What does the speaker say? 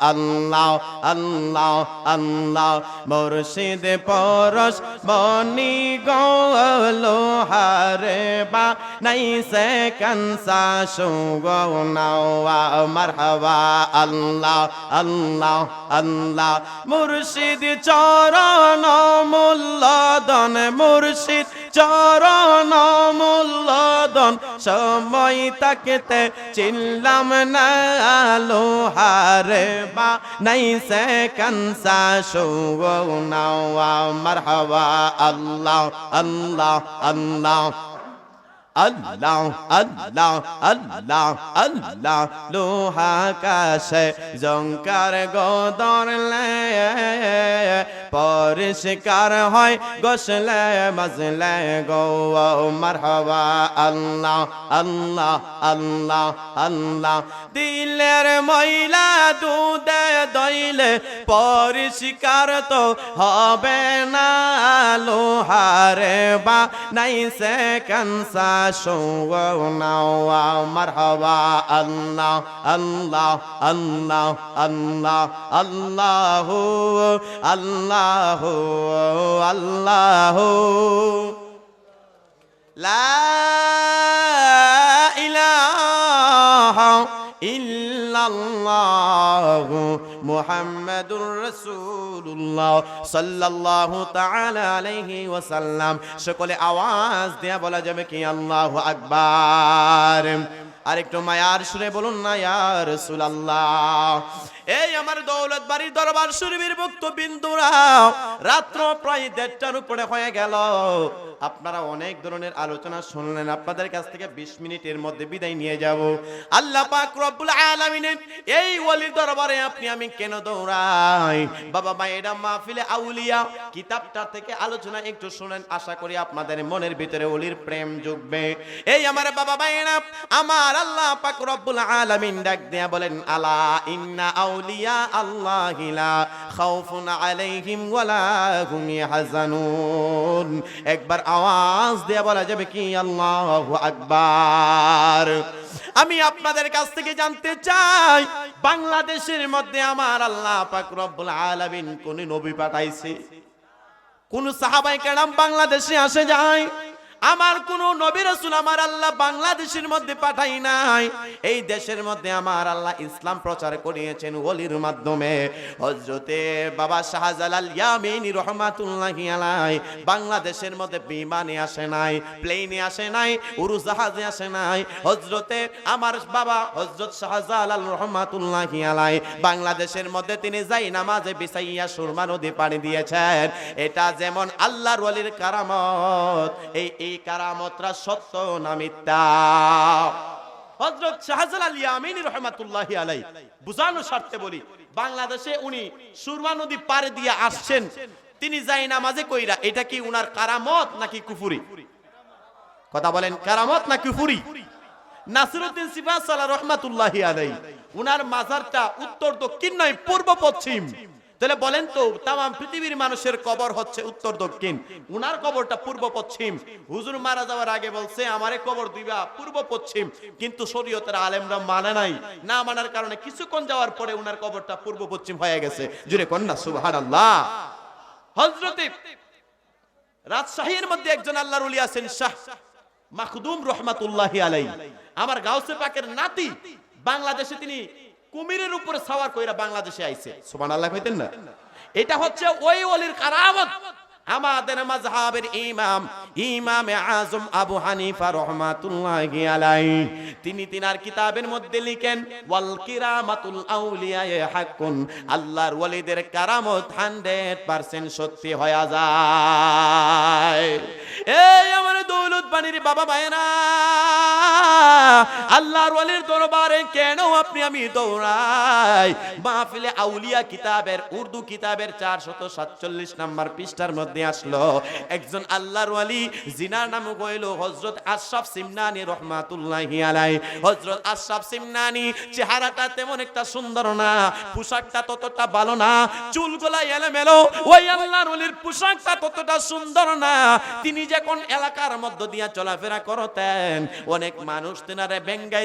আল্লাহ আল্লাহ আল্লাহ। মুর্শিদ পরশ বনি গোলোহারে বা নাই সে কনসা সুগো নাওয়া। মারহাবা আল্লাহ আল্লাহ আল্লাহ। মুর্শিদ চরণ মূল্যদন মুর্শিদ চরণ মূল্যদন সময় তাকতে চিনলাম না লোহারে বা নাই সে কনসা নাওয়া মারহাবা আল্লাহ আল্লাহ আল্লাহ। আল্লাহ আল্লাহ আল্লাহ আল্লাহ। লোহা কাশে জঙ্কার গোদরলে পরিষ্কার হয়, গোসলে, মজলে, গো হওয়া আল্লাহ আল্লাহ আল্লাহ আল্লাহ। দিলের মহিলা দুধে দইলে পরিষ্কার তো হবে না। লোহারে বা নাই সে কনসা শোনাওয়া মারহাবা, আল্লাহ আল্লাহ আল্লাহ আল্লাহ আল্লাহ আল্লাহ আল্লাহ। লা ইলাহা ইল্লাল্লাহু মুহাম্মাদুর রাসূলুল্লাহ সাল্লাল্লাহু তাআলা আলাইহি ওয়াসাল্লাম। সকলে আওয়াজ দেয়া বলা যাবে কি, আল্লাহু আকবার। আরেকটু মায়ার সুরে বলুন না, ইয়া রাসূলুল্লাহ। এই আমার দৌলত বাড়ির দরবার শরীফের ভক্ত বিন্দুরা, রাত্র প্রায় দেড়টার উপরে হয়ে গেল। আপনারা অনেক ধরনের আলোচনা শুনলেন, আপনাদের কাছ থেকে 20 মিনিটের মধ্যে বিদায় নিয়ে যাব। আল্লাহ পাক রব্বুল আলামিনের এই ওলির দরবারে আপনি আমি কেন দৌড়াই? বাবা মায়েরা মাহফিলে আউলিয়া, কিতাবটা থেকে আলোচনা একটু শুনেন, আশা করি আপনাদের মনের ভিতরে ওলির প্রেম জুগবে। এই আমার বাবা মায়েরা, আমার আল্লাহ পাক রব্বুল আলামিন ডাক দেয়া বলেন, আলা ইন্না আউলিয়া আল্লাহি খাউফুন আলাইহিম ওয়ালা হুম ইয়াহজানুন একবার আওয়াজ দেয়া বলা যাবে কি? আল্লাহু আকবার। আমি আপনাদের কাছ থেকে জানতে চাই, বাংলাদেশের মধ্যে আমার আল্লাহ পাক রব্বুল আলামিন কোন নবী পাঠাইছে? কোন সাহাবাই কেরাম বাংলাদেশে আসে যায়? আমার কোন নবী রাসূল আমার আল্লাহ বাংলাদেশের মধ্যে পাঠাই নাই। এই দেশের মধ্যে আমার আল্লাহ ইসলাম প্রচার করিয়েছেন ওলির মাধ্যমে। হযরতে বাবা শাহজালাল ইয়ামিনী রহমাতুল্লাহি আলাই বাংলাদেশের মধ্যে বিমানে আসে নাই, প্লেনে আসে নাই, উড়োজাহাজে আসে নাই। হযরতে আমার বাবা হযরত শাহজালাল রহমাতুল্লাহি আলাই বাংলাদেশের মধ্যে তিনি যাই নামাজে বিছাইয়া সুরমা নদী পানি দিয়েছেন। এটা যেমন আল্লাহর ওলির কারামত এই এই কারামতরা সত্য না মিথ্যা? হযরত শাহজালাল ইয়ামিনী রহমাতুল্লাহি আলাই বুঝানোর স্বার্থে বলি, বাংলাদেশে উনি সুরমা নদী পার দিয়ে আসছেন। তিনি যাই নামাজে কইরা, এটা কি উনার কারামত নাকি কুফুরি? কথা বলেন, কারামত না কুফুরি? নাসিরুদ্দিন সিফাসালা রহমাতুল্লাহি আলাই উনার মাজারটা উত্তর দক্ষিণ নয়, পূর্ব পশ্চিম। তাহলে বলেন তো তাম পৃথিবীর মানুষের কবর হচ্ছে উত্তর দক্ষিণ। উনার কবরটা পূর্ব পশ্চিম। হুজুর মারা যাওয়ার আগে বলছে, আমারে কবর দিবা পূর্ব পশ্চিম। কিন্তু শরীয়তের আলেমরা মানে নাই। না মানার কারণে কিছুক্ষণ যাওয়ার পরে উনার কবরটা পূর্ব পশ্চিম হয়ে গেছে। জুড়ে কন্যা সুবহানাল্লাহ। হযরতে রাজশাহীর মধ্যে একজন আল্লাহর ওলি আছেন শাহ মাখদুম রহমাতুল্লাহি আলাই আমার গাউসে পাকের নাতি, বাংলাদেশে তিনি কুমিরের উপরে সাওয়ার কইরা বাংলাদেশে আইছে। সুবহানাল্লাহ কইতেন না? এটা হচ্ছে ওই অলির কারামত। আমাদের মাযহাবের ইমাম ইমাম আজম আবু হানিফা রহমাতুল্লাহি আলাইহি, তিনি তিনার কিতাবের মধ্যে লিখেন, ওয়াল কিরামাতুল আউলিয়া হাক্কুন আল্লাহর ওলিদের কারামত 100% সত্যি হয়ে যায়। এই আমার দৌলত বাণীর বাবা ভাইরা আল্লাহর ওলির দরবারে কেন আপনি আমি দৌড়াই? মাহফিলে আউলিয়া কিতাবের, উর্দু কিতাবের চারশত সাতচল্লিশ নাম্বার পৃষ্ঠার মধ্যে আসলো। একজন আল্লাহর ওয়ালি জিনার নাম কইল হজরত আশরাফ সিমনানি রহমাতুল্লাহি আলাই হজরত আশরাফ সিমনানি, চেহারাটা তেমন একটা সুন্দর না, পোশাকটা ততটা ভালো না, চুলগুলা এলোমেলো, ওই আল্লাহর ওলির পোশাকটা ততটা সুন্দর না। তিনি যখন এলাকার মধ্য দিয়া চলাফেরা করতেন, অনেক মানুষ তেনারে বেঙ্গাই